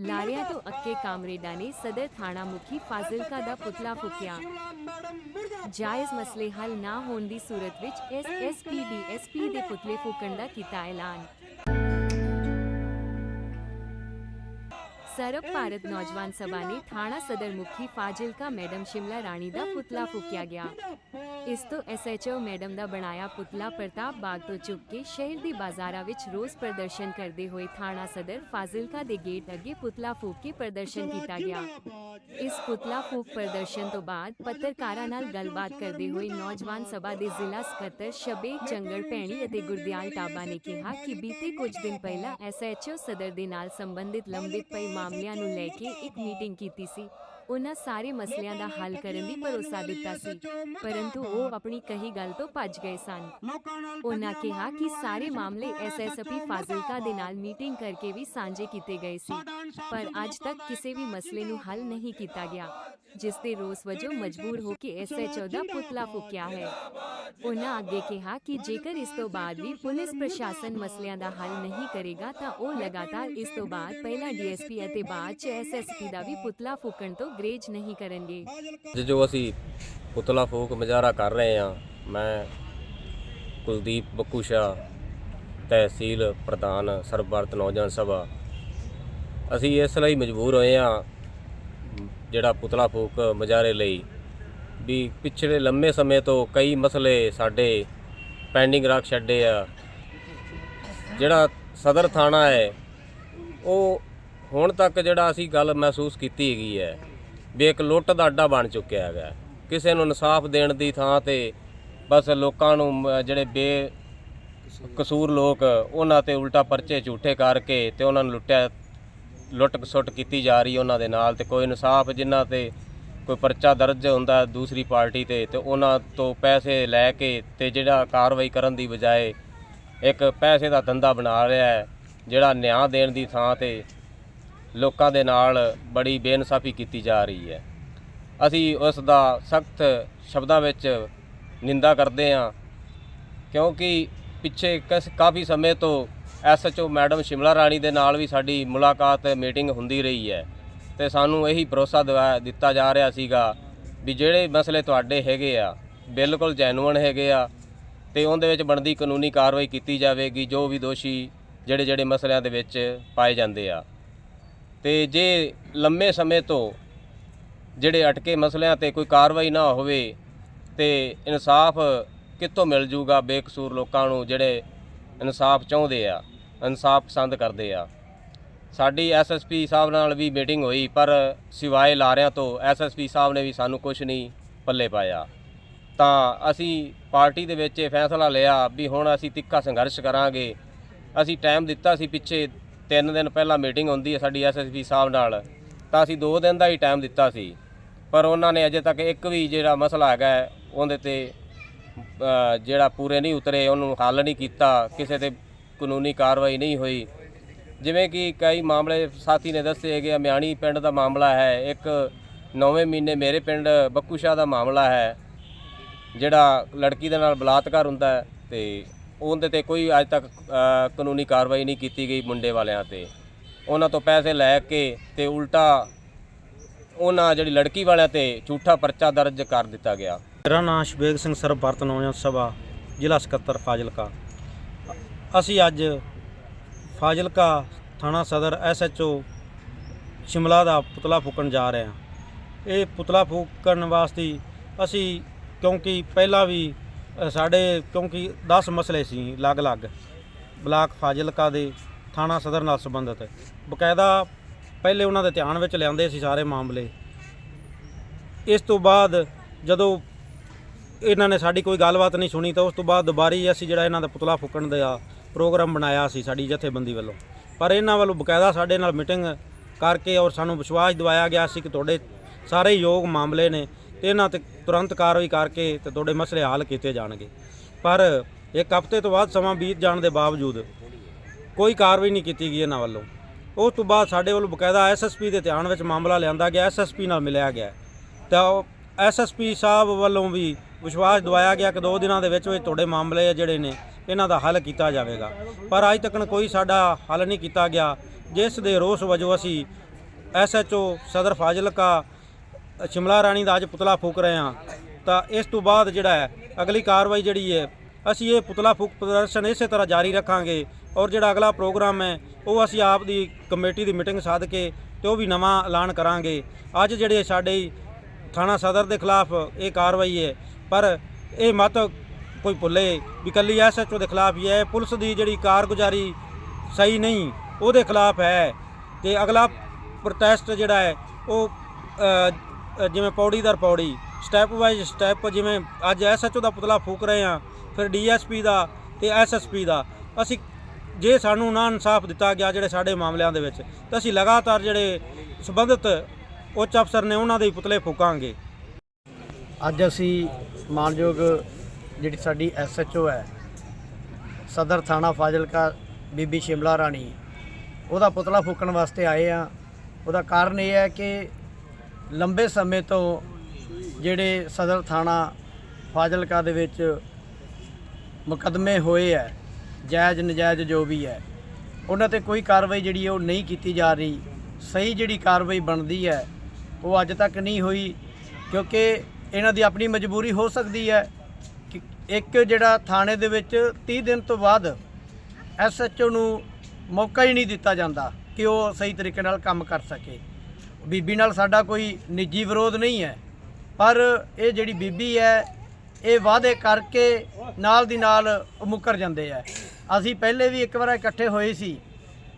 ਲਾਰਿਆਂ ਤੋਂ ਅੱਕੇ ਕਾਮਰੇਡਾ ਨੇ ਸਦਰ ਥਾਣਾ ਮੁਖੀ ਫਾਜ਼ਿਲਕਾ ਦਾ ਪੁਤਲਾ ਫੂਕਿਆ ਜਾਇਜ਼ ਮਸਲੇ ਹੱਲ ਨਾ ਹੋਣ ਦੀ ਸੂਰਤ ਵਿੱਚ ਐਸਐਸਪੀ ਡੀਐਸਪੀ ਦੇ ਪੁਤਲੇ ਫੂਕਣ ਦਾ ਕੀਤਾ ਐਲਾਨ ਸਰਬ ਭਾਰਤ ਨੌਜਵਾਨ ਸਭਾ ਨੇ ਥਾਣਾ ਸਦਰ ਮੁਖੀ ਫਾਜ਼ਿਲਕਾ ਮੈਡਮ ਸ਼ਿਮਲਾ ਰਾਣੀ ਦਾ ਪੁਤਲਾ ਫੂਕਿਆ ਗਿਆ ਇਸ ਤੋਂ ਐਸਐਚਓ ਮੈਡਮ ਦਾ ਬਣਾਇਆ ਪੁਤਲਾ ਪ੍ਰਤਾਪ ਬਾਗ ਤੋਂ ਚੁੱਕ ਕੇ ਸ਼ਹਿਰ ਦੀ ਬਾਜ਼ਾਰਾਂ ਵਿੱਚ ਰੋਸ ਪ੍ਰਦਰਸ਼ਨ ਕਰਦੇ ਹੋਏ ਥਾਣਾ ਸਦਰ ਫਾਜ਼ਿਲਕਾ ਦੇ ਗੇਟ ਅੱਗੇ ਪੁਤਲਾ ਫੂਕ ਕੇ ਪ੍ਰਦਰਸ਼ਨ ਕੀਤਾ ਗਿਆ ਇਸ ਪੁਤਲਾ ਫੂਕ ਪ੍ਰਦਰਸ਼ਨ ਤੋਂ ਬਾਅਦ ਪੱਤਰਕਾਰਾਂ ਨਾਲ ਗੱਲਬਾਤ ਕਰਦੇ ਹੋਏ ਨੌਜਵਾਨ ਸਭਾ ਦੇ ਜ਼ਿਲ੍ਹਾ ਸਕੱਤਰ ਸ਼ਬੇਕ ਚੰਗੜ ਭੈਣੀ ਅਤੇ ਗੁਰਦਿਆਲ ਟਾਬਾ ਨੇ ਕਿਹਾ ਕਿ ਬੀਤੇ ਕੁਝ ਦਿਨ ਪਹਿਲਾਂ ਐਸਐਚਓ ਸਦਰ ਦੇ ਨਾਲ ਸੰਬੰਧਿਤ ਲੰਬਿਤ ਪਏ ਮਾਮਲਿਆਂ ਨੂੰ ਲੈ ਕੇ ਇੱਕ ਮੀਟਿੰਗ ਕੀਤੀ ਸੀ। ਉਹਨਾਂ ਸਾਰੇ ਮਸਲਿਆਂ ਦਾ ਹੱਲ ਕਰਨ ਦੀ ਭਰੋਸਾ ਦਿੱਤਾ ਸੀ ਪਰੰਤੂ ਉਹ ਆਪਣੀ ਕਹੀ ਗੱਲ ਤੋਂ ਭੱਜ ਗਏ ਸਨ ਉਹਨਾਂ ਕਿਹਾ ਕਿ ਸਾਰੇ ਮਾਮਲੇ ਐਸਐਸਪੀ ਫਾਜ਼ਿਲਕਾ ਦੇ ਨਾਲ ਮੀਟਿੰਗ ਕਰਕੇ ਵੀ ਸਾਂਝੇ ਕੀਤੇ ਗਏ ਸੀ ਪਰ ਅੱਜ ਤੱਕ ਕਿਸੇ ਵੀ ਮਸਲੇ ਨੂੰ ਹੱਲ ਨਹੀਂ ਕੀਤਾ ਗਿਆ ਜਿਸ ਦੇ ਰੋਸ ਵਜੋਂ ਮਜਬੂਰ ਹੋ ਕੇ ਐਸਐਚਓ ਦਾ ਪੁਤਲਾ ਫੂਕਿਆ ਹੈ ਉਹਨਾਂ ਅੱਗੇ ਕਿਹਾ ਕਿ ਜੇਕਰ ਇਸ ਤੋਂ ਬਾਅਦ ਵੀ ਪੁਲਿਸ ਪ੍ਰਸ਼ਾਸਨ ਮਸਲਿਆਂ ਦਾ ਹੱਲ ਨਹੀਂ ਕਰੇਗਾ ਤਾਂ ਉਹ ਲਗਾਤਾਰ ਇਸ ਤੋਂ ਬਾਅਦ ਪਹਿਲਾਂ ਡੀਐਸਪੀ ਅਤੇ ਬਾਅਦ ਚ ਐਸਐਸਪੀ ਦਾ ਵੀ ਪੁਤਲਾ ਫੂਕਣ ਤੋਂ ਗਰੇਜ ਨਹੀਂ ਕਰਨਗੇ। ਅੱਜ ਜੋ ਅਸੀਂ ਪੁਤਲਾ ਫੂਕ ਮੁਜ਼ਾਹਰਾ ਕਰ ਰਹੇ ਹਾਂ, ਮੈਂ ਕੁਲਦੀਪ ਬੱਕੂਸ਼ਾ ਤਹਿਸੀਲ ਪ੍ਰਧਾਨ ਸਰਬ ਨੌਜਵਾਨ ਸਭਾ। ਅਸੀਂ ਇਸ ਲਈ ਮਜਬੂਰ ਹੋਏ ਹਾਂ, ਜਿਹੜਾ ਪੁਤਲਾ ਫੂਕ ਮੁਜ਼ਾਹਰੇ ਲਈ ਵੀ ਪਿਛਲੇ ਲੰਮੇ ਸਮੇਂ ਤੋਂ ਕਈ ਮਸਲੇ ਸਾਡੇ ਪੈਂਡਿੰਗ ਰੱਖ ਛੱਡੇ ਆ। ਜਿਹੜਾ ਸਦਰ ਥਾਣਾ ਹੈ, ਉਹ ਹੁਣ ਤੱਕ ਜਿਹੜਾ ਅਸੀਂ ਗੱਲ ਮਹਿਸੂਸ ਕੀਤੀ ਹੈਗੀ ਹੈ ਵੀ ਇੱਕ ਲੁੱਟ ਦਾ ਅੱਡਾ ਬਣ ਚੁੱਕਿਆ ਹੈਗਾ। ਕਿਸੇ ਨੂੰ ਇਨਸਾਫ ਦੇਣ ਦੀ ਥਾਂ ਤੇ ਬਸ ਲੋਕਾਂ ਨੂੰ ਜਿਹੜੇ ਬੇ ਕਸੂਰ ਲੋਕ, ਉਹਨਾਂ ਤੇ ਉਲਟਾ ਪਰਚੇ ਝੂਠੇ ਕਰਕੇ ਤੇ ਉਹਨਾਂ ਨੂੰ ਲੁੱਟਿਆ, ਲੁੱਟ ਸੁੱਟ ਕੀਤੀ ਜਾ ਰਹੀ ਉਹਨਾਂ ਦੇ ਨਾਲ ਤੇ ਕੋਈ ਇਨਸਾਫ ਜਿਨ੍ਹਾਂ ਤੇ ਕੋਈ ਪਰਚਾ ਦਰਜ ਹੁੰਦਾ ਦੂਸਰੀ ਪਾਰਟੀ ਤੇ ਤੇ ਉਹਨਾਂ ਤੋਂ ਪੈਸੇ ਲੈ ਕੇ ਤੇ ਜਿਹੜਾ ਕਾਰਵਾਈ ਕਰਨ ਦੀ ਬਜਾਏ ਇੱਕ ਪੈਸੇ ਦਾ ਧੰਦਾ ਬਣਾ ਰਿਹਾ ਹੈ, ਜਿਹੜਾ ਨਿਆਂ ਦੇਣ ਦੀ ਥਾਂ ਤੇ ਲੋਕਾਂ ਦੇ ਨਾਲ ਬੜੀ ਬੇਇਨਸਾਫੀ ਕੀਤੀ ਜਾ ਰਹੀ ਹੈ। ਅਸੀਂ ਉਸ ਦਾ ਸਖਤ ਸ਼ਬਦਾਂ ਵਿੱਚ ਨਿੰਦਾ ਕਰਦੇ ਹਾਂ, ਕਿਉਂਕਿ ਪਿੱਛੇ ਕਸ ਕਾਫੀ ਸਮੇਂ ਤੋਂ ਐਸਐਚਓ ਮੈਡਮ ਸ਼ਿਮਲਾ ਰਾਣੀ ਦੇ ਨਾਲ ਵੀ ਸਾਡੀ ਮੁਲਾਕਾਤ ਮੀਟਿੰਗ ਹੁੰਦੀ ਰਹੀ ਹੈ ਤੇ ਸਾਨੂੰ ਇਹੀ ਭਰੋਸਾ ਦਿਵਾ, ਦਿੱਤਾ ਜਾ ਰਿਹਾ ਸੀਗਾ ਵੀ ਜਿਹੜੇ ਮਸਲੇ ਤੁਹਾਡੇ ਹੈਗੇ ਆ, ਬਿਲਕੁਲ ਜੈਨੂਅਨ ਹੈਗੇ ਆ ਤੇ ਉਹਦੇ ਵਿੱਚ ਬਣਦੀ ਕਾਨੂੰਨੀ ਕਾਰਵਾਈ ਕੀਤੀ ਜਾਵੇਗੀ, ਜੋ ਵੀ ਦੋਸ਼ੀ ਜਿਹੜੇ ਜਿਹੜੇ ਮਸਲਿਆਂ ਦੇ ਵਿੱਚ ਪਾਏ ਜਾਂਦੇ ਆ। ਤੇ ਜੇ ਲੰਮੇ ਸਮੇਂ ਤੋਂ ਜਿਹੜੇ ਅਟਕੇ ਮਸਲਿਆਂ ਤੇ ਕੋਈ ਕਾਰਵਾਈ ਨਾ ਹੋਵੇ ਤੇ ਇਨਸਾਫ ਕਿੱਥੋਂ ਮਿਲ ਜੂਗਾ ਬੇਕਸੂਰ ਲੋਕਾਂ ਨੂੰ ਜਿਹੜੇ ਇਨਸਾਫ ਚਾਹੁੰਦੇ ਆ, ਇਨਸਾਫ ਪਸੰਦ ਕਰਦੇ ਆ? ਸਾਡੀ ਐਸਐਸਪੀ ਸਾਹਿਬ ਨਾਲ ਵੀ ਮੀਟਿੰਗ ਹੋਈ, ਪਰ ਸਿਵਾਏ ਲਾਰਿਆਂ ਤੋਂ ਐਸਐਸਪੀ ਸਾਹਿਬ ਨੇ ਵੀ ਸਾਨੂੰ ਕੁਝ ਨਹੀਂ ਪੱਲੇ ਪਾਇਆ। ਤਾਂ ਅਸੀਂ ਪਾਰਟੀ ਦੇ ਵਿੱਚ ਇਹ ਫੈਸਲਾ ਲਿਆ ਵੀ ਹੁਣ ਅਸੀਂ ਤਿੱਖਾ ਸੰਘਰਸ਼ ਕਰਾਂਗੇ। ਅਸੀਂ ਟਾਈਮ ਦਿੱਤਾ ਸੀ ਪਿੱਛੇ 3 ਦਿਨ ਪਹਿਲਾਂ ਮੀਟਿੰਗ ਹੁੰਦੀ ਹੈ ਸਾਡੀ ਐਸਐਸਪੀ ਸਾਹਿਬ ਨਾਲ, ਤਾਂ ਅਸੀਂ 2 ਦਿਨ ਦਾ ਹੀ ਟਾਈਮ ਦਿੱਤਾ ਸੀ। ਪਰ ਉਹਨਾਂ ਨੇ ਅਜੇ ਤੱਕ ਇੱਕ ਵੀ ਜਿਹੜਾ ਮਸਲਾ ਹੈਗਾ ਉਹਦੇ ਤੇ ਜਿਹੜਾ ਪੂਰੇ ਨਹੀਂ ਉਤਰੇ, ਉਹਨੂੰ ਹੱਲ ਨਹੀਂ ਕੀਤਾ, ਕਿਸੇ ਤੇ ਕਾਨੂੰਨੀ ਕਾਰਵਾਈ ਨਹੀਂ ਹੋਈ। ਜਿਵੇਂ ਕਿ ਕਈ ਮਾਮਲੇ ਸਾਥੀ ਨੇ ਦੱਸੇ ਹੈਗੇ ਆ, ਮਿਆਣੀ ਪਿੰਡ ਦਾ ਮਾਮਲਾ ਹੈ, ਇੱਕ 9ਵੇਂ ਮਹੀਨੇ ਮੇਰੇ ਪਿੰਡ ਬੱਕੂਸ਼ਾ ਦਾ ਮਾਮਲਾ ਹੈ, ਜਿਹੜਾ ਲੜਕੀ ਦੇ ਨਾਲ ਬਲਾਤਕਾਰ ਹੁੰਦਾ ਹੈ ਤੇ ਉਹਦੇ ਤੇ ਕੋਈ ਅੱਜ ਤੱਕ ਕਾਨੂੰਨੀ ਕਾਰਵਾਈ ਨਹੀਂ ਕੀਤੀ ਗਈ ਮੁੰਡੇ ਵਾਲਿਆਂ ਤੇ। ਉਹਨਾਂ ਤੋਂ ਪੈਸੇ ਲੈ ਕੇ ਤੇ ਉਲਟਾ ਉਹਨਾਂ ਜਿਹੜੀ ਲੜਕੀ ਵਾਲਿਆਂ ਤੇ ਝੂਠਾ ਪਰਚਾ ਦਰਜ ਕਰ ਦਿੱਤਾ ਗਿਆ। ਮੇਰਾ ਨਾਮ ਸ਼ਬੇਗ ਸਿੰਘ ਸਰਬ ਭਾਰਤ ਨੌਜਵਾਨ ਸਭਾ, ਜ਼ਿਲ੍ਹਾ ਸਕੱਤਰ, ਫਾਜ਼ਿਲਕਾ। ਅਸੀਂ ਅੱਜ ਫਾਜ਼ਿਲਕਾ ਥਾਣਾ ਸਦਰ ਐਸਐਚਓ ਸ਼ਿਮਲਾ ਦਾ ਪੁਤਲਾ ਫੂਕਣ ਜਾ ਰਹੇ ਹਾਂ। ਇਹ ਪੁਤਲਾ ਫੂਕਣ ਵਾਸਤੇ ਅਸੀਂ ਕਿਉਂਕਿ ਪਹਿਲਾਂ ਵੀ ਸਾਡੇ ਕਿਉਂਕਿ 10 ਮਸਲੇ ਸੀ ਅਲੱਗ-ਅਲੱਗ। ਬਲਾਕ ਫਾਜ਼ਿਲਕਾ ਦੇ ਥਾਣਾ ਸਦਰ ਨਾਲ ਸੰਬੰਧਿਤ। ਬਕਾਇਦਾ ਪਹਿਲੇ ਉਹਨਾਂ ਦੇ ਧਿਆਨ ਵਿੱਚ ਲਿਆਂਦੇ ਸੀ ਸਾਰੇ ਮਾਮਲੇ। ਇਸ ਤੋਂ ਬਾਅਦ ਜਦੋਂ ਇਹਨਾਂ ਨੇ ਸਾਡੀ ਕੋਈ ਗੱਲਬਾਤ ਨਹੀਂ ਸੁਣੀ ਤਾਂ ਉਸ ਤੋਂ ਬਾਅਦ ਦੁਬਾਰੀ ਅਸੀਂ ਜਿਹੜਾ ਇਹਨਾਂ ਦਾ ਪੁਤਲਾ ਫੂਕਣ ਦਾ ਪ੍ਰੋਗਰਾਮ ਬਣਾਇਆ ਸੀ ਸਾਡੀ ਜਥੇਬੰਦੀ ਵੱਲੋਂ। ਪਰ ਇਹਨਾਂ ਵੱਲੋਂ ਬਕਾਇਦਾ ਸਾਡੇ ਨਾਲ ਮੀਟਿੰਗ ਕਰਕੇ ਔਰ ਸਾਨੂੰ ਵਿਸ਼ਵਾਸ ਦਿਵਾਇਆ ਗਿਆ ਸੀ ਕਿ ਤੁਹਾਡੇ ਸਾਰੇ ਯੋਗ ਮਾਮਲੇ ਨੇ ਤੇ ਇਹਨਾਂ ਤੇ ਤੁਰੰਤ ਕਾਰਵਾਈ ਕਰਕੇ ਤੇ ਤੁਹਾਡੇ ਮਸਲੇ ਹੱਲ ਕੀਤੇ ਜਾਣਗੇ। ਪਰ ਇੱਕ ਹਫ਼ਤੇ ਤੋਂ ਬਾਅਦ ਸਮਾਂ ਬੀਤ ਜਾਣ ਦੇ ਬਾਵਜੂਦ ਕੋਈ ਕਾਰਵਾਈ ਨਹੀਂ ਕੀਤੀ ਗਈ ਇਹਨਾਂ ਵੱਲੋਂ। ਉਸ ਤੋਂ ਬਾਅਦ ਸਾਡੇ ਵੱਲੋਂ ਬਕਾਇਦਾ ਐਸਐਸਪੀ ਦੇ ਧਿਆਨ ਵਿੱਚ ਮਾਮਲਾ ਲਿਆਂਦਾ ਗਿਆ ਐਸਐਸਪੀ ਨਾਲ ਮਿਲਿਆ ਗਿਆ। ਤਾਂ ਐਸਐਸਪੀ ਸਾਹਿਬ ਵੱਲੋਂ ਵੀ ਵਿਸ਼ਵਾਸ ਦਵਾਇਆ ਗਿਆ ਕਿ ਦੋ ਦਿਨਾਂ ਦੇ ਵਿੱਚ ਵਿੱਚ ਤੁਹਾਡੇ ਮਾਮਲੇ ਆ ਜਿਹੜੇ ਨੇ ਇਹਨਾਂ ਦਾ ਹੱਲ ਕੀਤਾ ਜਾਵੇਗਾ। ਪਰ ਅੱਜ ਤੱਕ ਕੋਈ ਸਾਡਾ ਹੱਲ ਨਹੀਂ ਕੀਤਾ ਗਿਆ। ਜਿਸ ਦੇ ਰੋਸ ਵਜੋਂ ਅਸੀਂ ਐਸਐਚਓ ਸਦਰ ਫਾਜ਼ਿਲਕਾ ਸ਼ਿਮਲਾ ਰਾਣੀ ਦਾ ਅੱਜ ਪੁਤਲਾ ਫੂਕ ਰਹੇ ਹਾਂ। ਤਾਂ ਇਸ ਤੋਂ ਬਾਅਦ ਜਿਹੜਾ ਹੈ, ਅਗਲੀ ਕਾਰਵਾਈ ਜਿਹੜੀ ਹੈ, ਅਸੀਂ ਇਹ ਪੁਤਲਾ ਫੂਕ ਪ੍ਰਦਰਸ਼ਨ ਇਸੇ ਤਰ੍ਹਾਂ ਜਾਰੀ ਰੱਖਾਂਗੇ ਔਰ ਜਿਹੜਾ ਅਗਲਾ ਪ੍ਰੋਗਰਾਮ ਹੈ, ਉਹ ਅਸੀਂ ਆਪ ਦੀ ਕਮੇਟੀ ਦੀ ਮੀਟਿੰਗ ਸੱਦ ਕੇ ਤੇ ਉਹ ਵੀ ਨਵਾਂ ਐਲਾਨ ਕਰਾਂਗੇ। ਅੱਜ ਜਿਹੜੇ ਸਾਡੇ ਥਾਣਾ ਸਦਰ ਦੇ ਖਿਲਾਫ ਇਹ ਕਾਰਵਾਈ ਹੈ, ਪਰ ਇਹ ਮਤ ਕੋਈ ਭੁੱਲੇ ਵੀ ਕੱਲੀ ਐਸਐਚਓ ਦੇ ਖਿਲਾਫ ਹੀ ਹੈ ਪੁਲਿਸ ਦੀ ਜਿਹੜੀ ਕਾਰਗੁਜ਼ਾਰੀ ਸਹੀ ਨਹੀਂ, ਉਹਦੇ ਖਿਲਾਫ ਹੈ। ਤੇ ਅਗਲਾ ਪ੍ਰੋਟੈਸਟ ਜਿਹੜਾ ਹੈ, ਉਹ ਅ, ਜਿਵੇਂ ਪੌੜੀ ਦਰ ਪੌੜੀ ਸਟੈਪ ਵਾਈਜ਼ ਸਟੈਪ ਜਿਵੇਂ ਅੱਜ ਐਸਐਚਓ ਦਾ ਪੁਤਲਾ ਫੂਕ ਰਹੇ ਆ ਫਿਰ ਡੀਐਸਪੀ ਦਾ ਤੇ ਐਸਐਸਪੀ ਦਾ ਅਸੀਂ ਜੇ ਸਾਨੂੰ ਨਾ ਇਨਸਾਫ ਦਿੱਤਾ ਗਿਆ ਜਿਹੜੇ ਸਾਡੇ ਮਾਮਲਿਆਂ ਦੇ ਵਿੱਚ ਤਾਂ ਅਸੀਂ ਲਗਾਤਾਰ ਜਿਹੜੇ ਸੰਬੰਧਿਤ ਉੱਚ ਅਫਸਰ ਨੇ ਉਹਨਾਂ ਦੇ ਹੀ ਪੁਤਲੇ ਫੂਕਾਂਗੇ। ਅੱਜ ਅਸੀਂ ਮਾਨਯੋਗ ਜਿਹੜੀ ਸਾਡੀ ਐਸਐਚਓ ਹੈ ਸਦਰ ਥਾਣਾ ਫਾਜ਼ਿਲਕਾ ਬੀਬੀ ਸ਼ਿਮਲਾ ਰਾਣੀ ਉਹਦਾ ਪੁਤਲਾ ਫੂਕਣ ਵਾਸਤੇ ਆਏ ਆ ਉਹਦਾ ਕਾਰਨ ਇਹ ਹੈ ਕਿ ਲੰਬੇ ਸਮੇਂ ਤੋਂ ਜਿਹੜੇ ਸਦਰ ਥਾਣਾ ਫਾਜ਼ਿਲਕਾ ਦੇ ਵਿੱਚ ਮੁਕੱਦਮੇ ਹੋਏ ਹੈ, ਜਾਇਜ਼, ਨਜਾਇਜ਼ ਜੋ ਵੀ ਹੈ, ਉਹਨਾਂ ਤੇ ਕੋਈ ਕਾਰਵਾਈ ਜਿਹੜੀ ਹੈ ਉਹ ਨਹੀਂ ਕੀਤੀ ਜਾ ਰਹੀ। ਸਹੀ ਜਿਹੜੀ ਕਾਰਵਾਈ ਬਣਦੀ ਹੈ, ਉਹ ਅੱਜ ਤੱਕ ਨਹੀਂ ਹੋਈ, ਕਿਉਂਕਿ ਇਹਨਾਂ ਦੀ ਆਪਣੀ ਮਜਬੂਰੀ ਹੋ ਸਕਦੀ ਹੈ ਕਿ ਇੱਕ ਜਿਹੜਾ ਥਾਣੇ ਦੇ ਵਿੱਚ 30 ਦਿਨ ਤੋਂ ਬਾਅਦ ਐਸਐਚਓ ਨੂੰ ਮੌਕਾ ਹੀ ਨਹੀਂ ਦਿੱਤਾ ਜਾਂਦਾ ਕਿ ਉਹ ਸਹੀ ਤਰੀਕੇ ਨਾਲ ਕੰਮ ਕਰ ਸਕੇ। ਬੀਬੀ ਨਾਲ ਸਾਡਾ ਕੋਈ ਨਿੱਜੀ ਵਿਰੋਧ ਨਹੀਂ ਹੈ। ਪਰ ਇਹ ਜਿਹੜੀ ਬੀਬੀ ਹੈ, ਇਹ ਵਾਅਦੇ ਕਰਕੇ ਨਾਲ ਦੀ ਨਾਲ ਮੁੱਕਰ ਜਾਂਦੇ ਆ। ਅਸੀਂ ਪਹਿਲੇ ਵੀ ਇੱਕ ਵਾਰ ਇਕੱਠੇ ਹੋਏ ਸੀ,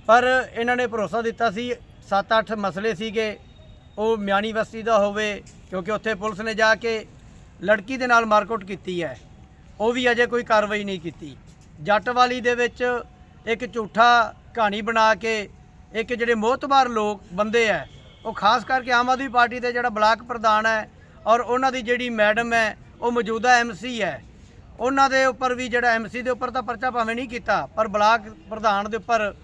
ਪਰ ਇਹਨਾਂ ਨੇ ਭਰੋਸਾ ਦਿੱਤਾ ਸੀ 7-8 ਮਸਲੇ ਸੀਗੇ, ਉਹ ਮਿਆਣੀ ਬਸਤੀ ਦਾ ਹੋਵੇ, ਕਿਉਂਕਿ ਉੱਥੇ ਪੁਲਿਸ ਨੇ ਜਾ ਕੇ ਲੜਕੀ ਦੇ ਨਾਲ ਮਾਰਕੁੱਟ ਕੀਤੀ ਹੈ। ਉਹ ਵੀ ਅਜੇ ਕੋਈ ਕਾਰਵਾਈ ਨਹੀਂ ਕੀਤੀ। ਜੱਟ ਵਾਲੀ ਦੇ ਵਿੱਚ ਇੱਕ ਝੂਠਾ ਕਹਾਣੀ ਬਣਾ ਕੇ, ਇੱਕ ਜਿਹੜੇ ਮੋਹਤਬਾਰ ਲੋਕ ਬੰਦੇ ਹੈ ਉਹ ਖਾਸ ਕਰਕੇ ਆਮ ਆਦਮੀ ਪਾਰਟੀ ਦੇ ਜਿਹੜਾ ਬਲਾਕ ਪ੍ਰਧਾਨ ਹੈ ਔਰ ਉਹਨਾਂ ਦੀ ਜਿਹੜੀ ਮੈਡਮ ਹੈ, ਉਹ ਮੌਜੂਦਾ ਐਮਸੀ ਹੈ। ਉਹਨਾਂ ਦੇ ਉੱਪਰ ਵੀ ਜਿਹੜਾ ਐਮਸੀ ਦੇ ਉੱਪਰ ਤਾਂ ਪਰਚਾ ਭਾਵੇਂ ਨਹੀਂ ਕੀਤਾ, ਪਰ ਬਲਾਕ ਪ੍ਰਧਾਨ ਦੇ ਉੱਪਰ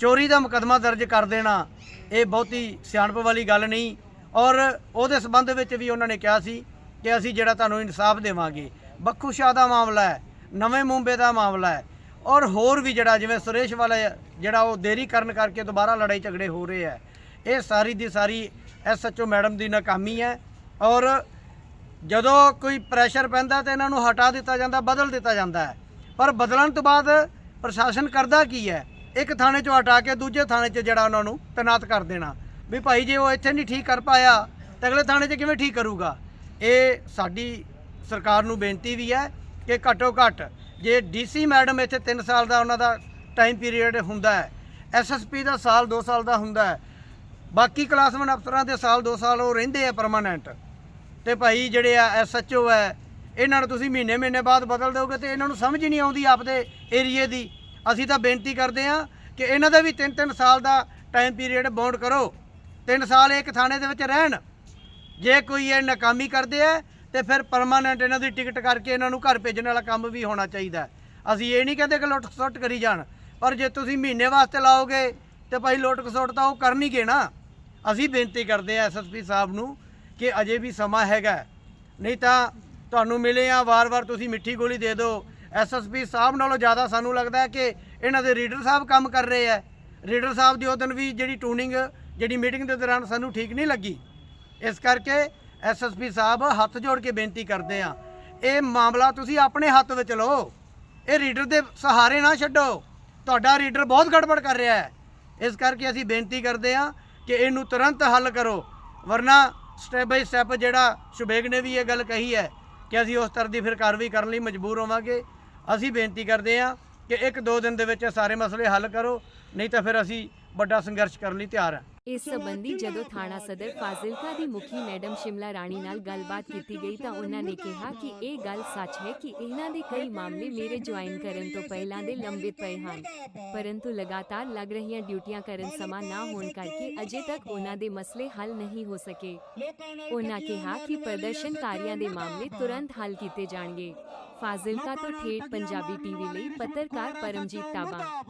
ਚੋਰੀ ਦਾ ਮੁਕੱਦਮਾ ਦਰਜ ਕਰ ਦੇਣਾ, ਇਹ ਬਹੁਤੀ ਸਿਆਣਪ ਵਾਲੀ ਗੱਲ ਨਹੀਂ। ਔਰ ਉਹਦੇ ਸਬੰਧ ਵਿੱਚ ਵੀ ਉਹਨਾਂ ਨੇ ਕਿਹਾ ਸੀ ਕਿ ਅਸੀਂ ਜਿਹੜਾ ਤੁਹਾਨੂੰ ਇਨਸਾਫ ਦੇਵਾਂਗੇ। ਬੱਖੂ ਸ਼ਾਹ ਦਾ ਮਾਮਲਾ ਹੈ, ਨਵੇਂ ਮੁੰਬਈ ਦਾ ਮਾਮਲਾ ਹੈ। ਔਰ ਹੋਰ ਵੀ ਜਿਹੜਾ, ਜਿਵੇਂ ਸੁਰੇਸ਼ ਵਾਲਾ ਜਿਹੜਾ ਉਹ ਦੇਰੀ ਕਰਨ ਕਰਕੇ ਦੁਬਾਰਾ ਲੜਾਈ ਝਗੜੇ ਹੋ ਰਹੇ ਹੈ। ਇਹ ਸਾਰੀ ਦੀ ਸਾਰੀ ਐਸਐਚਓ ਮੈਡਮ ਦੀ ਨਾਕਾਮੀ ਹੈ ਔਰ ਜਦੋਂ ਕੋਈ ਪ੍ਰੈਸ਼ਰ ਪੈਂਦਾ ਤਾਂ ਇਹਨਾਂ ਨੂੰ ਹਟਾ ਦਿੱਤਾ ਜਾਂਦਾ, ਬਦਲ ਦਿੱਤਾ ਜਾਂਦਾ ਹੈ। ਪਰ ਬਦਲਣ ਤੋਂ ਬਾਅਦ ਪ੍ਰਸ਼ਾਸਨ ਕਰਦਾ ਕੀ ਹੈ? ਇੱਕ ਥਾਣੇ ਚੋਂ ਹਟਾ ਕੇ ਦੂਜੇ ਥਾਣੇ 'ਚ ਜਿਹੜਾ ਉਹਨਾਂ ਨੂੰ ਤੈਨਾਤ ਕਰ ਦੇਣਾ। ਵੀ ਭਾਈ ਜੇ ਉਹ ਇੱਥੇ ਨਹੀਂ ਠੀਕ ਕਰ ਪਾਇਆ, ਤਾਂ ਅਗਲੇ ਥਾਣੇ 'ਚ ਕਿਵੇਂ ਠੀਕ ਕਰੂਗਾ? ਇਹ ਸਾਡੀ ਸਰਕਾਰ ਨੂੰ ਬੇਨਤੀ ਵੀ ਹੈ ਕਿ ਘੱਟੋ ਘੱਟ ਜੇ ਡੀਸੀ ਮੈਡਮ ਇੱਥੇ 3 ਸਾਲ ਦਾ ਉਹਨਾਂ ਦਾ ਟਾਈਮ ਪੀਰੀਅਡ ਹੁੰਦਾ ਹੈ ਐਸਐਸਪੀ ਦਾ ਸਾਲ 2 ਸਾਲ ਦਾ ਹੁੰਦਾ ਹੈ ਬਾਕੀ ਕਲਾਸਮੈਨ ਅਫਸਰਾਂ ਦੇ ਸਾਲ 2 ਸਾਲ ਉਹ ਰਹਿੰਦੇ ਆ ਪਰਮਾਨੈਂਟ ਤੇ ਭਾਈ ਜਿਹੜੇ ਆ ਐਸਐਚਓ ਹੈ, ਇਹਨਾਂ ਨੂੰ ਤੁਸੀਂ ਮਹੀਨੇ ਮਹੀਨੇ ਬਾਅਦ ਬਦਲ ਦਿਓਗੇ ਤੇ ਇਹਨਾਂ ਨੂੰ ਸਮਝ ਨਹੀਂ ਆਉਂਦੀ ਆਪਦੇ ਏਰੀਏ ਦੀ। ਅਸੀਂ ਤਾਂ ਬੇਨਤੀ ਕਰਦੇ ਆ ਕਿ ਇਹਨਾਂ ਦਾ ਵੀ 3-3 ਸਾਲ ਦਾ ਟਾਈਮ ਪੀਰੀਅਡ ਬੌਂਡ ਕਰੋ। 3 ਸਾਲ ਇੱਕ ਥਾਣੇ ਦੇ ਵਿੱਚ ਰਹਿਣ। ਜੇ ਕੋਈ ਇਹ ਨਾਕਾਮੀ ਕਰਦੇ ਆ, ਤੇ ਫਿਰ ਪਰਮਾਨੈਂਟ ਇਹਨਾਂ ਦੀ ਟਿਕਟ ਕਰਕੇ ਇਹਨਾਂ ਨੂੰ ਘਰ ਭੇਜਣ ਵਾਲਾ ਕੰਮ ਵੀ ਹੋਣਾ ਚਾਹੀਦਾ ਅਸੀਂ ਇਹ ਨਹੀਂ ਕਹਿੰਦੇ ਕਿ ਲੁੱਟ ਖਸੁੱਟ ਕਰੀ ਜਾਣ, ਪਰ ਜੇ ਤੁਸੀਂ ਮਹੀਨੇ ਵਾਸਤੇ ਲਾਓਗੇ ਤੇ ਭਾਈ ਲੁੱਟ ਖਸੁੱਟ ਤਾਂ ਉਹ ਕਰਨਗੇ ਨਾ। ਅਸੀਂ ਬੇਨਤੀ ਕਰਦੇ ਆ ਐਸਐਸਪੀ ਸਾਹਿਬ ਨੂੰ ਕਿ ਅਜੇ ਵੀ ਸਮਾਂ ਹੈਗਾ ਨਹੀਂ ਤਾਂ ਤੁਹਾਨੂੰ ਮਿਲੇ ਆ, ਵਾਰ-ਵਾਰ ਤੁਸੀਂ ਮਿੱਠੀ ਗੋਲੀ ਦੇ ਦਿਓ। ਐਸਐਸਪੀ ਸਾਹਿਬ ਨਾਲੋਂ ਜ਼ਿਆਦਾ ਸਾਨੂੰ ਲੱਗਦਾ ਹੈ ਕਿ ਇਹਨਾਂ ਦੇ ਰੀਡਰ ਸਾਹਿਬ ਕੰਮ ਕਰ ਰਹੇ ਆ ਰੀਡਰ ਸਾਹਿਬ ਦੀ ਉਹ ਦਿਨ ਵੀ ਜਿਹੜੀ ਟੂਨਿੰਗ, ਜਿਹੜੀ ਮੀਟਿੰਗ ਦੇ ਦੌਰਾਨ ਸਾਨੂੰ ਠੀਕ ਨਹੀਂ ਲੱਗੀ। ਇਸ ਕਰਕੇ ਐਸਐਸਪੀ ਸਾਹਿਬ ਹੱਥ ਜੋੜ ਕੇ ਬੇਨਤੀ ਕਰਦੇ ਆ ਇਹ ਮਾਮਲਾ ਤੁਸੀਂ ਆਪਣੇ ਹੱਥ ਵਿੱਚ ਲਓ। ਇਹ ਰੀਡਰ ਦੇ ਸਹਾਰੇ ਨਾ ਛੱਡੋ। ਤੁਹਾਡਾ ਰੀਡਰ ਬਹੁਤ ਗੜਬੜ ਕਰ ਰਿਹਾ ਹੈ। ਇਸ ਕਰਕੇ ਅਸੀਂ ਬੇਨਤੀ ਕਰਦੇ ਆ ਕਿ ਇਹਨੂੰ ਤੁਰੰਤ ਹੱਲ ਕਰੋ। ਵਰਨਾ ਸਟੈਪ ਬਾਈ ਸਟੈਪ ਜਿਹੜਾ ਸ਼ੁਬੇਗ ਨੇ ਵੀ ਇਹ ਗੱਲ ਕਹੀ ਹੈ ਕਿ ਅਸੀਂ ਉਸ ਤਰ੍ਹਾਂ ਦੀ ਫਿਰ ਕਾਰਵਾਈ ਕਰਨ ਲਈ ਮਜਬੂਰ ਹੋਵਾਂਗੇ। ਅਸੀਂ ਬੇਨਤੀ ਕਰਦੇ ਹਾਂ ਕਿ ਇੱਕ ਦੋ ਦਿਨ ਦੇ ਵਿੱਚ ਇਹ ਸਾਰੇ ਮਸਲੇ ਹੱਲ ਕਰੋ, ਨਹੀਂ ਤਾਂ ਫਿਰ ਅਸੀਂ ਵੱਡਾ ਸੰਘਰਸ਼ ਕਰਨ ਲਈ ਤਿਆਰ ਹਾਂ। ਇਸ ਸੰਬੰਧੀ ਜਦੋਂ ਥਾਣਾ ਸਦਰ ਫਾਜ਼ਿਲਕਾ ਦੀ ਮੁਖੀ ਮੈਡਮ ਸ਼ਿਮਲਾ ਰਾਣੀ ਨਾਲ ਗੱਲਬਾਤ ਕੀਤੀ ਗਈ ਤਾਂ ਉਹਨਾਂ ਨੇ ਕਿਹਾ ਕਿ ਇਹ ਗੱਲ ਸੱਚ ਹੈ ਕਿ ਇਹਨਾਂ ਦੇ ਕਈ ਮਾਮਲੇ ਮੇਰੇ ਜੁਆਇਨ ਕਰਨ ਤੋਂ ਪਹਿਲਾਂ ਦੇ ਲੰਬਿਤ ਪਏ ਹਨ। ਪਰੰਤੂ ਲਗਾਤਾਰ ਲੱਗ ਰਹੀਆਂ ਡਿਊਟੀਆਂ ਕਰਨ ਸਮਾਂ ਨਾ ਹੋਣ ਕਰਕੇ ਅਜੇ ਤੱਕ ਉਹਨਾਂ ਦੇ ਮਸਲੇ ਹੱਲ ਨਹੀਂ ਹੋ ਸਕੇ। ਉਹਨਾਂ ਕਿਹਾ ਕਿ ਪ੍ਰਦਰਸ਼ਨਕਾਰੀਆਂ ਦੇ ਮਾਮਲੇ ਤੁਰੰਤ ਹੱਲ ਕੀਤੇ ਜਾਣਗੇ। ਫਾਜ਼ਿਲਕਾ ਤੋਂ ਠੇਠ ਪੰਜਾਬੀ ਟੀਵੀ ਲਈ ਪੱਤਰਕਾਰ ਪਰਮਜੀਤ ਤਾਬਾ